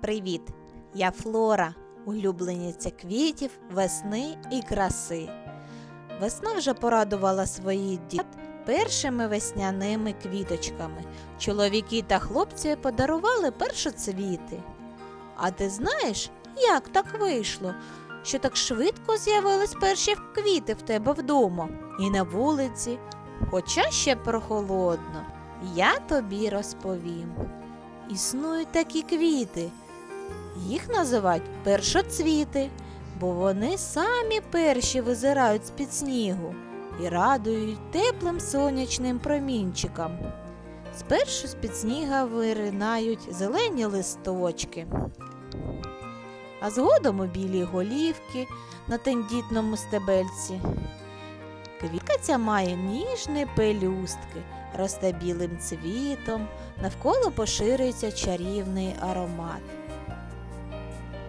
Привіт! Я Флора, улюблениця квітів, весни і краси. Весна вже порадувала своїх дід першими весняними квіточками. Чоловіки та хлопці подарували першоцвіти. А ти знаєш, як так вийшло, що так швидко з'явились перші квіти в тебе вдома і на вулиці, хоча ще прохолодно, я тобі розповім. Існують такі квіти. Їх називають першоцвіти, бо вони самі перші визирають з-під снігу і радують теплим сонячним промінчикам. Спершу з-під сніга виринають зелені листочки, а згодом у білі голівки на тендітному стебельці. Квітка ця має ніжні пелюстки, росте білим цвітом, навколо поширюється чарівний аромат.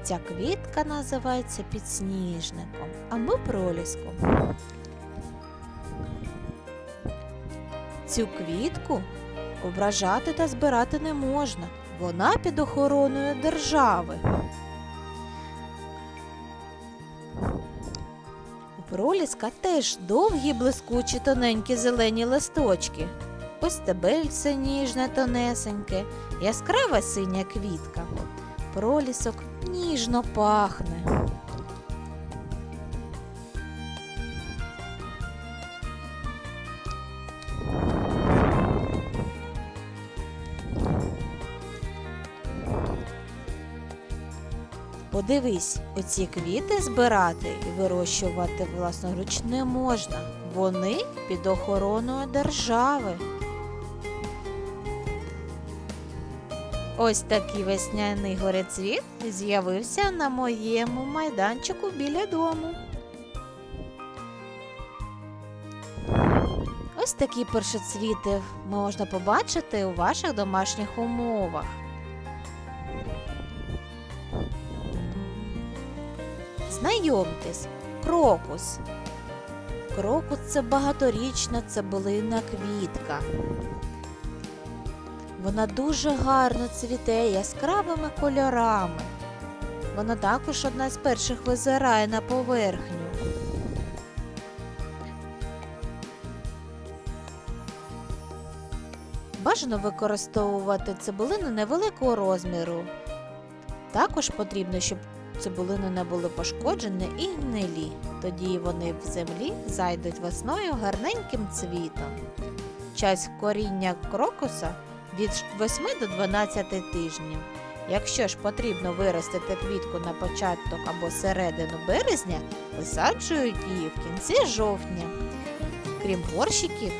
Ця квітка називається підсніжником або проліском. Цю квітку ображати та збирати не можна. Вона під охороною держави. У проліска теж довгі блискучі тоненькі зелені листочки. Ось стебельце ніжне тонесеньке, яскрава синя квітка. Пролісок ніжно пахне. Подивись, оці квіти збирати і вирощувати власноруч не можна. Вони під охороною держави. Ось такий весняний горецвіт з'явився на моєму майданчику біля дому. Ось такі першоцвіти можна побачити у ваших домашніх умовах. Знайомтесь, крокус. Крокус це багаторічна цибулина квітка. Вона дуже гарно цвіте яскравими кольорами. Вона також одна з перших визирає на поверхню. Бажано використовувати цибулини невеликого розміру. Також потрібно, щоб цибулини не були пошкоджені і гнилі. Тоді вони в землі зайдуть весною гарненьким цвітом. Час коріння крокуса від 8 до 12 тижнів. Якщо ж потрібно виростити квітку на початок або середину березня, висаджують її в кінці жовтня. Крім горщиків,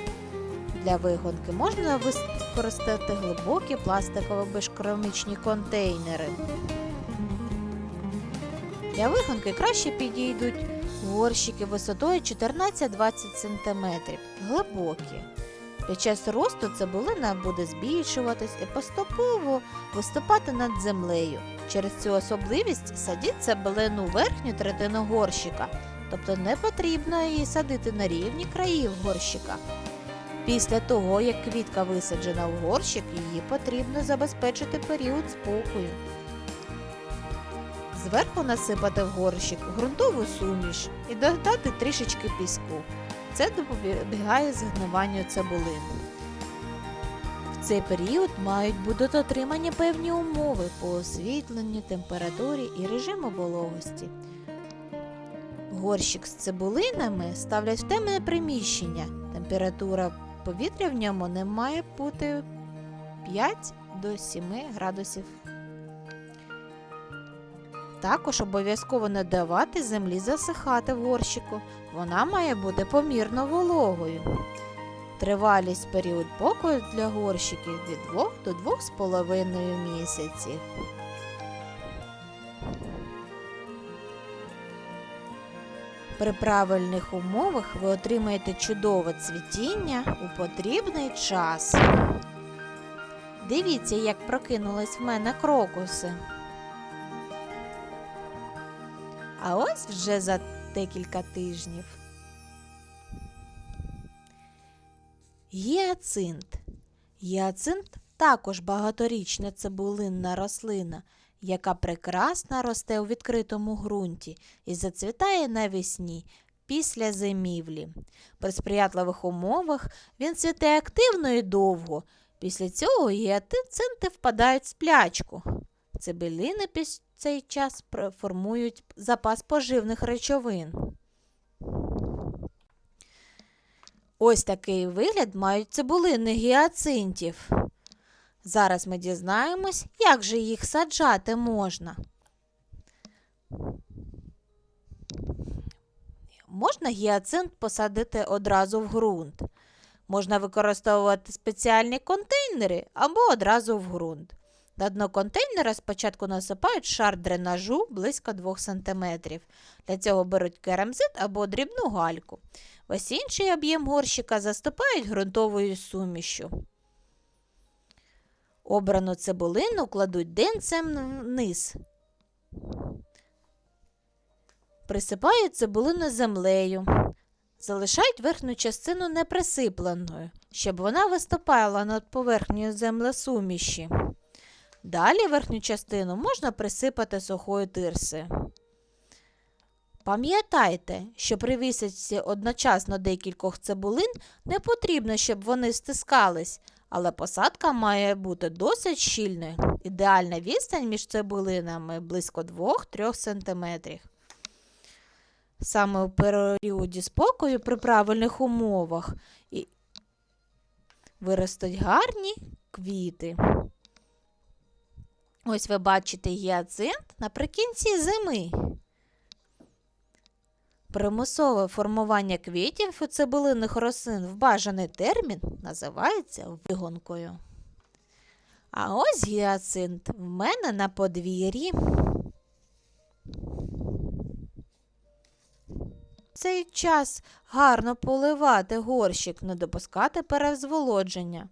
для вигонки можна використати глибокі пластикові безкромічні контейнери. Для вигонки краще підійдуть горщики висотою 14-20 см, глибокі. Під час росту цибулина буде збільшуватись і поступово виступати над землею. Через цю особливість садіть цибулину верхню третину горщика, тобто не потрібно її садити на рівні країв горщика. Після того, як квітка висаджена в горщик, її потрібно забезпечити період спокою. Зверху насипати в горщик ґрунтову суміш і додати трішечки піску. Це допомагає згниванню цибулин. В цей період мають бути дотримані певні умови по освітленню, температурі і режиму вологості. Горщик з цибулинами ставлять в темне приміщення. Температура повітря в ньому не має бути 5 до 7 градусів. Також обов'язково не давати землі засихати в горщику. Вона має бути помірно вологою. Тривалість період покою для горщиків від 2 до 2,5 місяців. При правильних умовах ви отримаєте чудове цвітіння у потрібний час. Дивіться, як прокинулись в мене крокуси. А ось вже за декілька тижнів. Гіацинт. Гіацинт також багаторічна цибулинна рослина. яка прекрасно росте у відкритому ґрунті і зацвітає навесні після зимівлі. При сприятливих умовах він цвіте активно і довго. Після цього гіацинти впадають в сплячку. Цибелини цей час формують запас поживних речовин. Ось такий вигляд мають цибулини гіацинтів. Зараз ми дізнаємось, як же їх саджати можна. Можна гіацинт посадити одразу в ґрунт. Можна використовувати спеціальні контейнери або одразу в ґрунт. На дно контейнера спочатку насипають шар дренажу близько 2 см. Для цього беруть керамзит або дрібну гальку. Весь інший об'єм горщика заступають ґрунтовою сумішю. Обрану цибулину кладуть денцем вниз. Присипають цибулину землею. Залишають верхню частину неприсипленою, щоб вона виступала над поверхнею землесуміші. Далі верхню частину можна присипати сухою тирси. Пам'ятайте, що при висадці одночасно декількох цибулин не потрібно, щоб вони стискались, але посадка має бути досить щільною. Ідеальна відстань між цибулинами близько 2-3 см. Саме у періоді спокою при правильних умовах і виростуть гарні квіти. Ось ви бачите гіацинт наприкінці зими. Примусове формування квітів у цибулинних рослин в бажаний термін називається вигонкою. А ось гіацинт в мене на подвір'ї. Цей час гарно поливати горщик, не допускати перезволодження.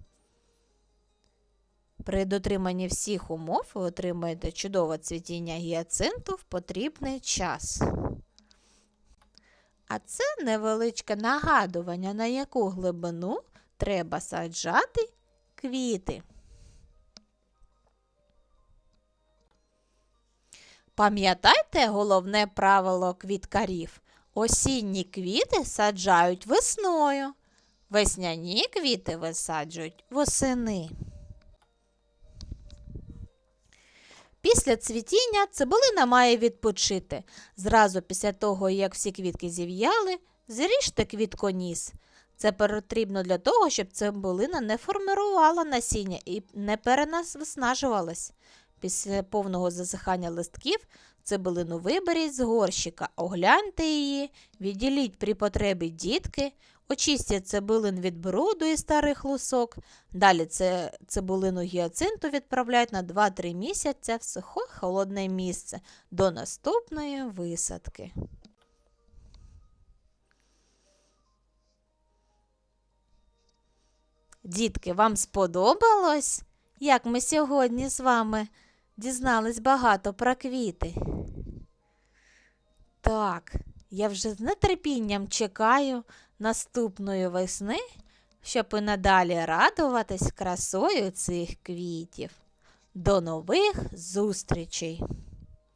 При дотриманні всіх умов ви отримаєте чудове цвітіння гіацинту в потрібний час. А це невеличке нагадування, на яку глибину треба саджати квіти. Пам'ятайте головне правило квіткарів. Осінні квіти саджають весною, весняні квіти висаджують восени. Після цвітіння цибулина має відпочити. Зразу після того, як всі квітки зів'яли, зріжте квітконіс. Це потрібно для того, щоб цибулина не формирувала насіння і не перенаснажувалась. Після повного засихання листків цибулину виберіть з горщика, огляньте її, відділіть при потребі дітки, очистіть цибулин від бруду і старих лусок. Далі цибулину гіацинту відправляють на 2-3 місяця в сухе холодне місце до наступної висадки. Дітки, вам сподобалось, як ми сьогодні з вами дізнались багато про квіти? Так, я вже з нетерпінням чекаю наступної весни, щоб і надалі радуватись красою цих квітів. До нових зустрічей!